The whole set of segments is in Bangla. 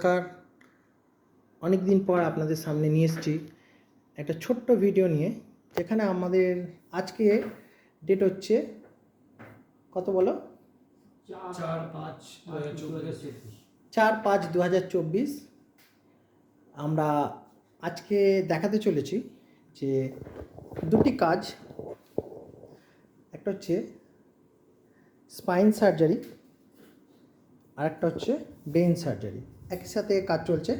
নমস্কার। অনেক দিন পর আপনাদের সামনে নিয়ে এসেছি একটা ছোট্ট ভিডিও নিয়ে যেখানে আমাদের আজকে ডেট হচ্ছে কত বলো? চার পাঁচ দু হাজার চব্বিশ। চার পাঁচ দু হাজার চব্বিশ। আমরা আজকে দেখাতে চলেছি যে দুটি কাজ। একটা হচ্ছে স্পাইন সার্জারি আর একটা হচ্ছে ব্রেন সার্জারি একই সাথে কাজ চলছে।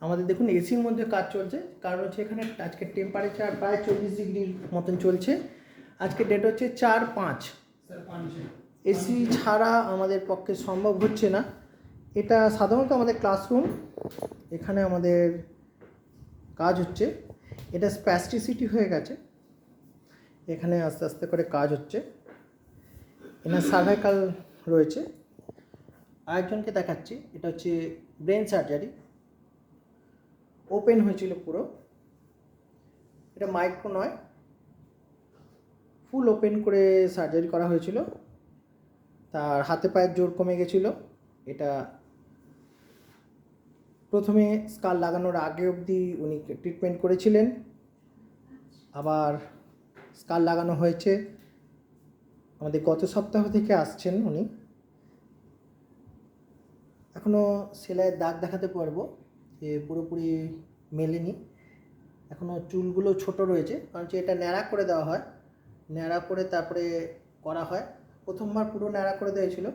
আমাদের দেখুন এসির মধ্যে কাজ চলছে কারণ হচ্ছে এখানে আজকে টেম্পারেচার প্রায় চল্লিশ ডিগ্রির মতন চলছে। আজকে ডেট হচ্ছে চার পাঁচে। এসি ছাড়া আমাদের পক্ষে সম্ভব হচ্ছে না। এটা সাধারণত আমাদের ক্লাসরুম এখানে আমাদের কাজ হচ্ছে। এটা স্প্যাস্টিসিটি হয়ে গেছে। এখানে আস্তে আস্তে করে কাজ হচ্ছে। এনার সার্ভাইকাল রয়েছে। আরেকজনকে দেখাচ্ছি, এটা হচ্ছে ব্রেন সার্জারি। ওপেন হয়েছিল পুরো। এটা মাইক্রো নয়। ফুল ওপেন করে সার্জারি করা হয়েছিল। তার হাতে পায়ের জোর কমে গেছিল। এটা প্রথমে স্কার লাগানোর আগে অবধি উনি ট্রিটমেন্ট করেছিলেন। আবার স্কার লাগানো হয়েছে। আমাদের গত সপ্তাহ থেকে আসছেন উনি। এখনও সেলাইয়ের দাগ দেখাতে পারব যে পুরোপুরি মেলেনি। এখনও চুলগুলো ছোট রয়েছে, কারণ যে এটা ন্যাড়া করে দেওয়া হয়। ন্যাড়া করে তারপরে করা হয়। প্রথমবার পুরো ন্যাড়া করে দেওয়া ছিল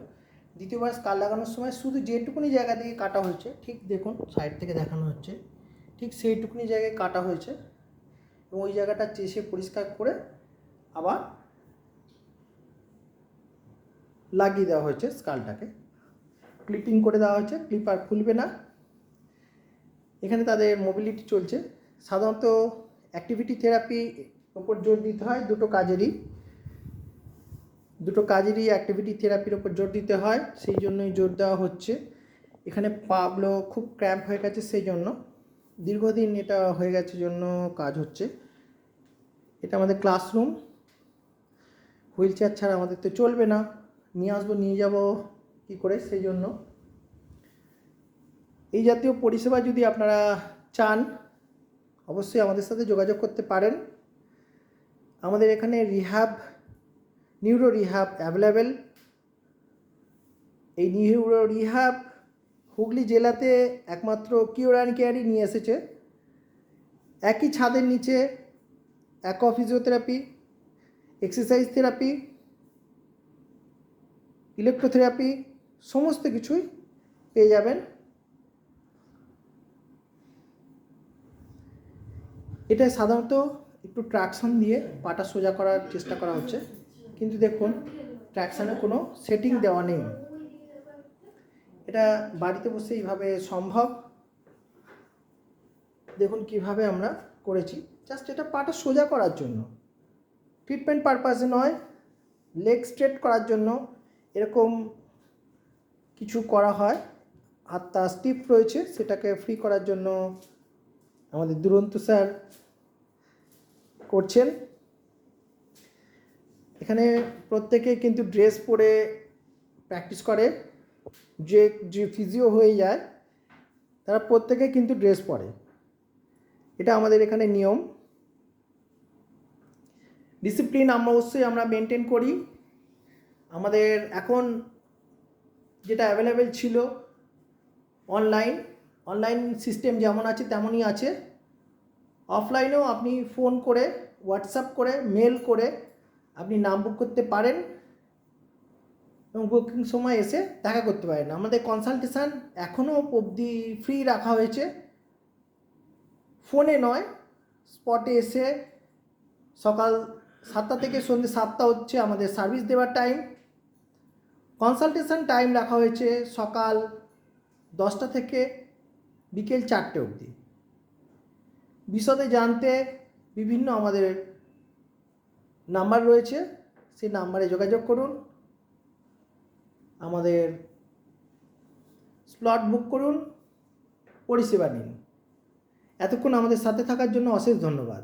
দ্বিতীয়বার স্কাল লাগানোর সময় শুধু যেটুকুনি জায়গা দিয়ে কাটা হয়েছে, ঠিক দেখুন সাইড থেকে দেখানো হচ্ছে, ঠিক সেইটুকুনি জায়গায় কাটা হয়েছে। এবং ওই জায়গাটা চেষে পরিষ্কার করে আবার লাগিয়ে দেওয়া হয়েছে স্কালটাকে। ক্লিপিং করে দেওয়া হয়েছে ক্লিপ আর খুলবে না। এখানে তাদের মোবিলিটি চলছে। সাধারণত অ্যাক্টিভিটি থেরাপি ওপর জোর দিতে হয় দুটো কাজেরই। দুটো কাজেরই অ্যাক্টিভিটি থেরাপির ওপর জোর দিতে হয়, সেই জন্যই জোর দেওয়া হচ্ছে। এখানে পাগুলো খুব ক্র্যাম্প হয়ে গেছে সেই জন্য। দীর্ঘদিন এটা হয়ে গেছে জন্য কাজ হচ্ছে। এটা আমাদের ক্লাসরুম হুইল চেয়ার ছাড়া আমাদের তো চলবে না। নিয়ে আসব, নিয়ে যাব। কী করে? সেই জন্য এই জাতীয় পরিষেবা যদি আপনারা চান, অবশ্যই আমাদের সাথে যোগাযোগ করতে পারেন। আমাদের এখানে রিহাব, নিউরো রিহ্যাব অ্যাভেলেবেল। এই নিউরো রিহ্যাব হুগলি জেলাতে একমাত্র কিওর অ্যান্ড কেয়ারই নিয়ে এসেছে। একই ছাদের নিচে aqua physiotherapy, exercise therapy, electrotherapy সমস্ত কিছুই পেয়ে যাবেন। এটা সাধারণত একটু ট্রাকশন দিয়ে পাটা সোজা করার চেষ্টা করা হচ্ছে। কিন্তু দেখুন ট্র্যাকশানে কোনো সেটিং দেওয়া নেই। এটা বাড়িতে বসে এইভাবে সম্ভব। দেখুন কীভাবে আমরা করেছি। জাস্ট এটা পাটা সোজা করার জন্য। ট্রিটমেন্ট পারপাসে নয়। লেগ স্ট্রেট করার জন্য। এরকম কিছু করা হয় হাতটা স্টিফ রয়েছে, সেটাকে ফ্রি করার জন্য আমাদের দুরন্ত স্যার করছেন। এখানে প্রত্যেকে কিন্তু ড্রেস পরে প্র্যাকটিস করে, যে যে ফিজিও হয়ে যায়, তারা প্রত্যেকে কিন্তু ড্রেস পরে। এটা আমাদের এখানে নিয়ম। ডিসিপ্লিন আমরা অবশ্যই আমরা মেনটেন করি। আমাদের এখন যেটা অ্যাভেলেবেল ছিল অনলাইন অনলাইন সিস্টেম যেমন আছে, তেমনই আছে। অফলাইনেও আপনি ফোন করে হোয়াটসঅ্যাপ করে মেল করে আপনি নাম বুক করতে পারেন এবং বুকিং সময় এসে দেখা করতে পারেন। আমাদের কনসালটেশান এখনও অবধি ফ্রি রাখা হয়েছে। ফোনে নয় স্পটে এসে সকাল সাতটা থেকে সন্ধ্যে সাতটা হচ্ছে আমাদের সার্ভিস দেওয়ার টাইম কনসালটেশন টাইম রাখা হয়েছে সকাল দশটা থেকে বিকেল চারটে অবধি। বিশদে জানতে বিভিন্ন আমাদের নাম্বার রয়েছে, সেই নাম্বারে যোগাযোগ করুন। আমাদের স্লট বুক করুন, পরিষেবা নিন। এতক্ষণ আমাদের সাথে থাকার জন্য অশেষ ধন্যবাদ।